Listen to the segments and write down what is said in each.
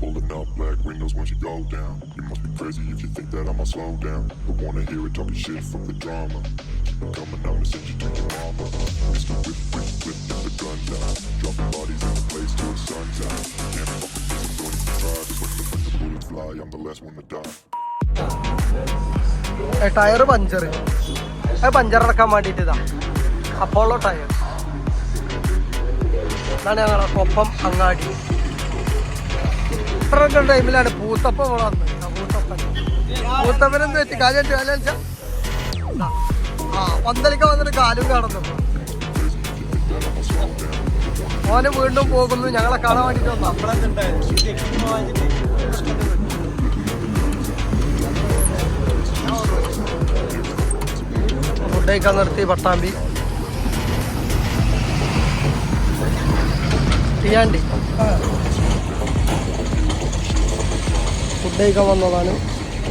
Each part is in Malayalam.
Pulling up black windows once you go down. You must be crazy if you think that I'ma slow down. I wanna hear it talking shit from the drama. Keep it coming, I'ma send you to your mama. Mr. Whip, whip, whip, get the gun down. Dropping bodies in the place till the sun's out. Can't fuck with this, I'm going to try. Just when the, when the bullets fly, I'm the last one to die. Tyre puncture അത് പഞ്ചർ അടക്കാൻ വേണ്ടിയിട്ട് അപ്പോളോ ടയർ ഇതാണ് ഞങ്ങളുടെ കൊപ്പം അങ്ങാടി ഇത്രയൊക്കെ ടൈമിലാണ് പൂത്തപ്പ വളർന്നത് ആ, പൂത്തപ്പൻ. പൂത്തപ്പനെന്ന് വെച്ച് കാര്യം ആ പന്തലിക്ക വന്നിട്ട് കാലും കാണുന്നു ഓന് വീണ്ടും പോകുന്നു. ഞങ്ങളെ കാണാൻ വേണ്ടിട്ട് വന്നു. ഫുഡ് നിർത്തി പട്ടാമ്പി. തീയാണ്ടി. ഫുഡ് കഴിക്കാൻ വന്നതാണ്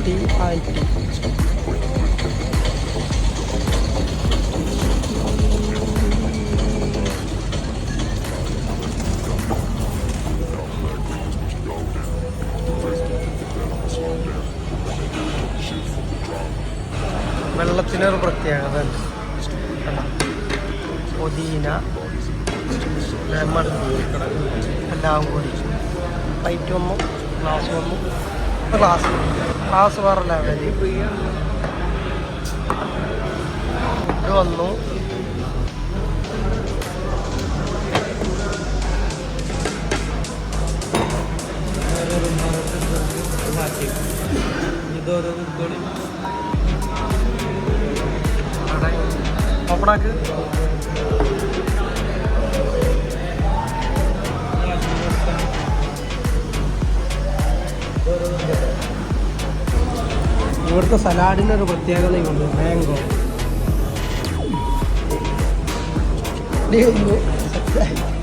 ടീ ആൻഡ് ടീ വെള്ളത്തിനൊരു പ്രത്യേകത? പുതിന ലെമൺ എല്ലാം കൂടി. പ്ലേറ്റ് വന്നു ഗ്ലാസ് വന്നു ഗ്ലാസ് ക്ലാസ് വേറെ ലെവൽ ഫുഡ് വന്നു. ഓപ്പണാക്ക് ഇവിടുത്തെ സലാഡിനൊരു പ്രത്യേകതയുണ്ട് മാംഗോ സെറ്റായി